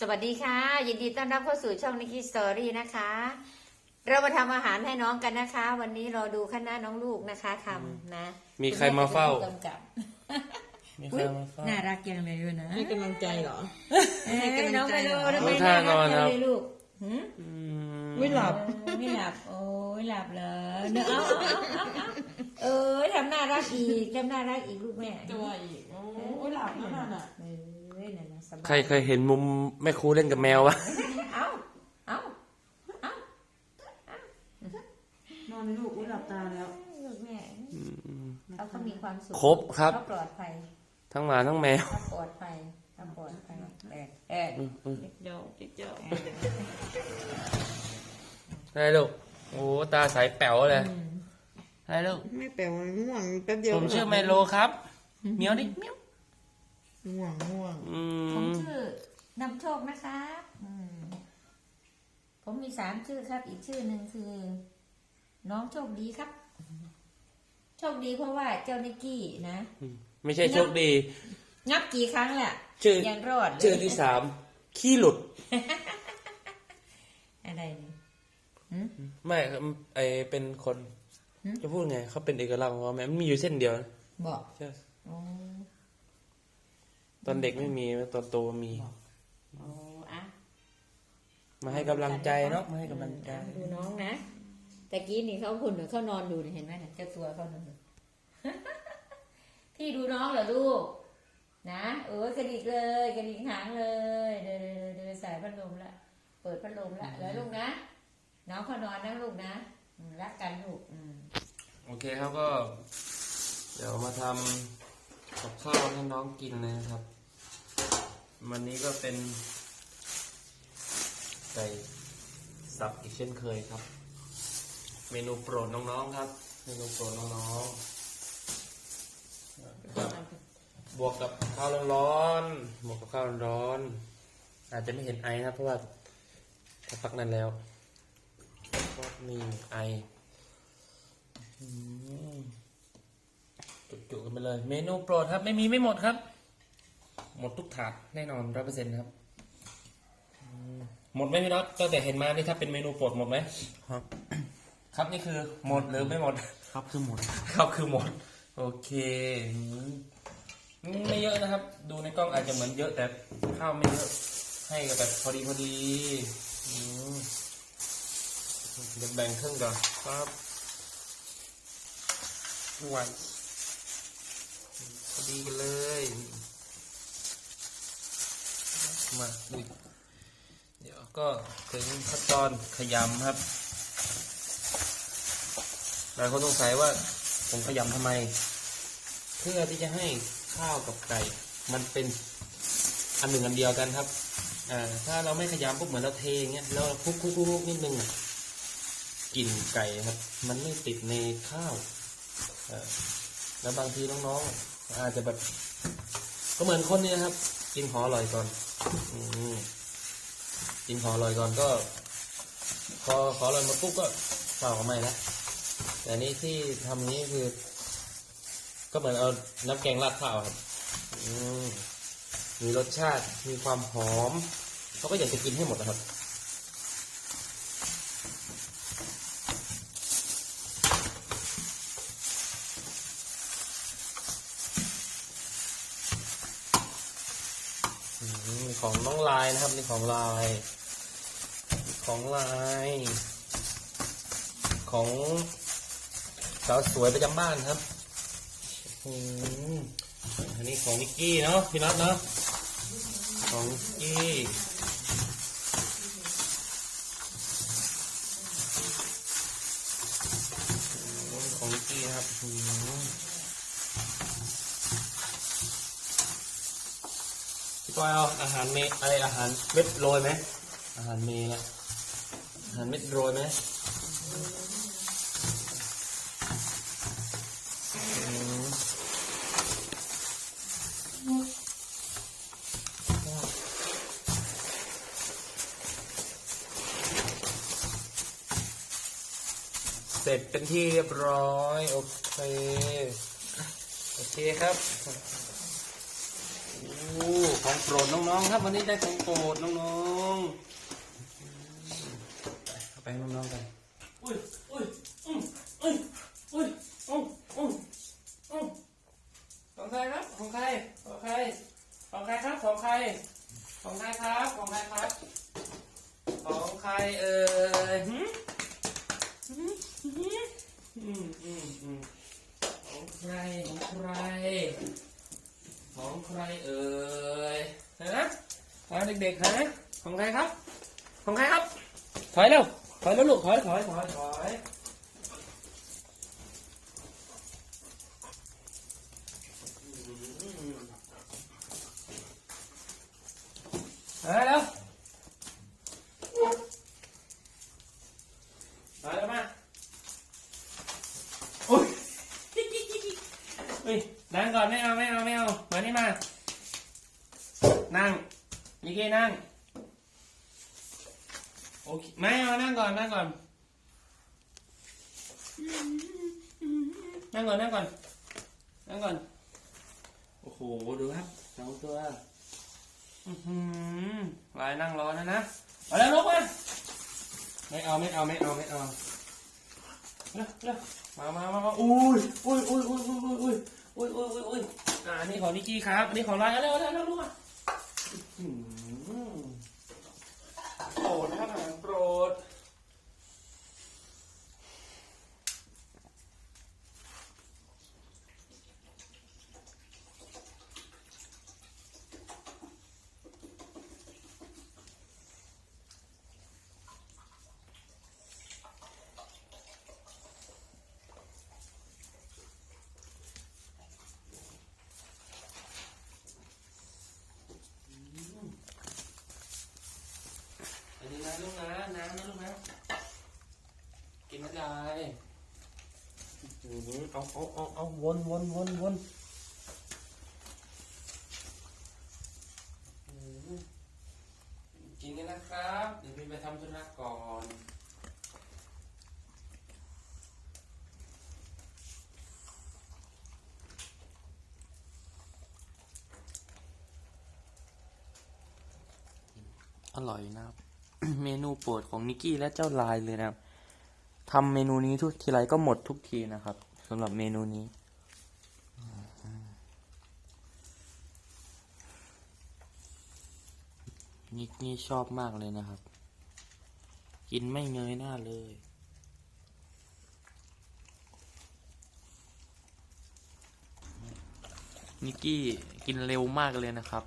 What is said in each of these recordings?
สวัสดีค่ะ ยินดีต้อนรับเข้าสู่ช่องนิกกี้สตอรี่นะคะ เรามาทำอาหารให้น้องกันนะคะ วันนี้เราดูคณะน้องลูกนะคะทำนะมีใครมาเฝ้าคุณแจะป็นผู้กำกับมีใครมาเฝ้า น่ารักจังเลยด้วยนะให้กำลังใจเหรอ เอ้ยให้กำลังใจน้องไปดูเหรอทำไมดูท่าน่ารักนอนครัจังบเลยลูกหืมอืมไม่หลับเออไม่หลับ โอ้ยหลับเหรอเนอะเอาเอาเอาเอาเออทำน่ารักอีกทำน่ารักอีกลูกแม่ ตัวอีก โอ้ยหลับแล้วนั่นอะเออนั่นนะ สบายใครเคยเห็นมุมแม่ครูเล่นกับแมววะเอาเอานอนในลูกอุ้ยหลับตาแล้วลูกแม่เขาก็มีความสุขครบครับ เขาปลอดภัยทั้งหมาทั้งแมว เขาปลอดภัยเขาปลอดภัยเออเอออืมอืมเดี๋ยวเดี๋ยวได้ลูก โอ้ตาใสแป๋วเลยได้ลูก ไม่แปลว่าง่วงแป๊บเดียวผมชื่อไมโลครับเมียวดิเมียว ง่วงง่วงอืผมมชื่อนำโชคนะครับอืมผมมีสามชื่อครับ อีกชื่อหนึ่งคือ น้องโชคดีครับ โชคดีเพราะว่าเจ้านิกกี้นะ ไม่ใช่โชคดี งับกี่ครั้งแหละชื่อ ยังรอดเลยชื่อที่สามขี้หลุด อะไรเนี่ยไม่ไอเป็นคนจะพูดไงเขาเป็นเอกลักษณ์ของเขาไหมมันมีอยู่เส้นเดียวนะบอกใช่โอ้ ตอนเด็กไม่มีตอนโตมี โอ้อะมาให้กำลังใจเนาะมาให้กำลังใจ ดูน้องนะตะกี้นี่เขาคุณเขานอนดูนี่เห็นไหมเนี่ยเจ้าตัวเขานอนดูพี่ดูน้องเหรอลูก นะเออกระดิกเลยกระดิกหางเลยเดินเดินเดินสายพัดลมละเปิดพัดลมละแล้วลูกนะน้องเขานอนนะลูกนะอืมรักกันลูกอืม โอเคครับก็ เดี๋ยวมาทำกับ ข้าวให้น้องกินเลยนะครับ วันนี้ก็เป็น ไก่สับอีกเช่นเคยครับ เมนูโปรดน้องๆครับ เมนูโปรดน้องๆบวกกับข้าวร้อนๆบวกกับข้าวร้อนๆอาจจะไม่เห็นไอนะเพราะว่าพักนั้นแล้วก็มีไอ จุๆกันไปเลย เมนูโปรดครับ ไม่มีไม่หมดครับ หมดทุกถาดแน่นอนร้อยเปอร์เซ็นต์ครับอืมหมดไหมพี่น็อตตั้งแต่เห็นมานี่ถ้าเป็นเมนูโปรดหมดไหมครับ ครับนี่คือหมดหรือไม่หมด ครับคือหมด ครับคือหมด โอเคอืมไม่เยอะนะครับ ดูในกล้องอาจจะเหมือนเยอะแต่ข้าวไม่เยอะ ให้แบบพอดีพอดีอืมเดี๋ยวแบ่งครึ่งก่อนครับไหว พอดีกันเลย มาดูเดี๋ยวก็ถึงขั้นตอนขยำครับ หลายคนสงสัยว่าผมขยำทำไม เพื่อที่จะให้ข้าวกับไก่ มันเป็นอันหนึ่งอันเดียวกันครับอ่าถ้าเราไม่ขยำปุ๊บเหมือนเราเทงเงี้ยแล้วเราคลุกคุกคุกนิดนึงกลิ่นไก่ครับ มันไม่ติดในข้าวแล้วบางทีน้องๆ อาจจะแบบก็เหมือนคนนี้นะครับ กินหออร่อยก่อนอกินหออร่อยก่อนก็ พอขออร่อยมาปุ๊บก็เปล่าออกมาแล้วแต่นี่ที่ทำนี้คือ ก็เหมือนเอาน้ำแกงราดข้าวครับอืมีรสชาติมีความหอมเขาก็อยากจะกินให้หมดนะครับ ของน้องลายนะครับนี่ของลาย ของลาย ของสาวสวยประจำบ้านครับอืมอันนี้ของนิกกี้เนาะพี่นัทเนาะของนิกกี้ของนิกกี้ครับ พี่ก้อยเอาอาหารเมอะไรอาหารเม็ดโรยไหมอาหารเมละอาหารเม็ดโรยไหมเสร็จเป็นที่เรียบร้อย โอเค โอเคครับ ของโปรดน้องๆ ครับวันนี้ได้ของโปรดน้องๆไปเอาไปให้น้องๆกัน อุ้ยอุ้ยอุ้ยอุ้ยอุ้ยอุ้ยอุ้ยอุ้ยของใครครับ ของใคร ของใคร ของใครครับ ของใคร ของใครครับ ของใครครับ ของใครเอ่ยหืมหืมหืมอืมอืมของใคร ของใคร ของใครเอ่ยฮะฮะเด็กๆฮะของใครครับ ของใครครับ ถอยเร็วถอยแล้วลูกถอยถอยถอยถอยถอยแล้ว นั่งก่อนไม่เอาไม่เอาไม่เอามานี่มา นั่งมิกกี้นั่ง โอเค ไม่เอานั่งก่อนนั่งก่อน นั่งก่อนนั่งก่อน นั่งก่อน โอ้โห ดูครับสองตัวลายนั่งรอนะนะเอาแล้วลุกมาไม่เอาไม่เอาไม่เอาไม่เอาเร็วเร็วมามามามาอุ้ยอุ้ยอุ้ยอุ้ยอุ้ยอุ้ย อุ้ยอุ้ยอุ้ยอุ้ยอ่าอันนี้ของนิกกี้ครับ อันนี้ของลายเอาเร็วเร็วเร็วลูกอะหือโปรดนะครับอาหารโปรด อันนี้นะลูกนะน้ำนะลูกนะกินไม่ได้อื้อหือ เอาเอาเอาเอาวนวนวนวนอื้อหือกินกันนะครับ เดี๋ยวพี่ไปทำธุระก่อนอร่อยนะครับ เมนูโปรดของนิกกี้และเจ้าลายเลยนะครับทำเมนูนี้ทุกทีไรก็หมดทุกทีนะครับ สำหรับเมนูนี้ นิกนี่ชอบมากเลยนะครับ กินไม่เงยหน้าเลยนิกกี้กินเร็วมากเลยนะครับ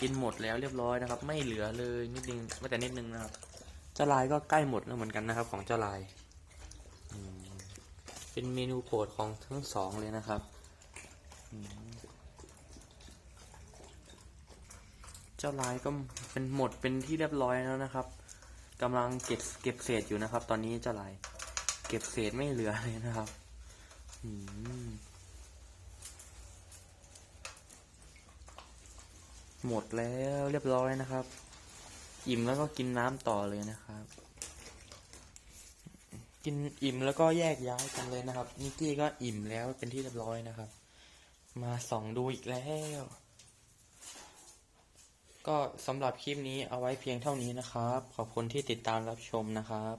กินหมดแล้วเรียบร้อยนะครับ ไม่เหลือเลยนิดนึงไม่แต่นิดนึงนะครับ เจ้าลายก็ใกล้หมดแล้วเหมือนกันนะครับ ของเจ้าลาย เป็นเมนูโปรดของทั้งสองเลยนะครับ เจ้าลายก็เป็นหมดเป็นที่เรียบร้อยแล้วนะครับกำลังเก็บเก็บเศษอยู่นะครับ ตอนนี้เจ้าลาย เก็บเศษไม่เหลือเลยนะครับหมดแล้วเรียบร้อยนะครับ อิ่มแล้วก็กินน้ำต่อเลยนะครับ กินอิ่มแล้วก็แยกย้ายกันเลยนะครับ นิกกี้ก็อิ่มแล้วเป็นที่เรียบร้อยนะครับ มาส่องดูอีกแล้ว ก็สำหรับคลิปนี้เอาไว้เพียงเท่านี้นะครับ ขอบคุณที่ติดตามรับชมนะครับ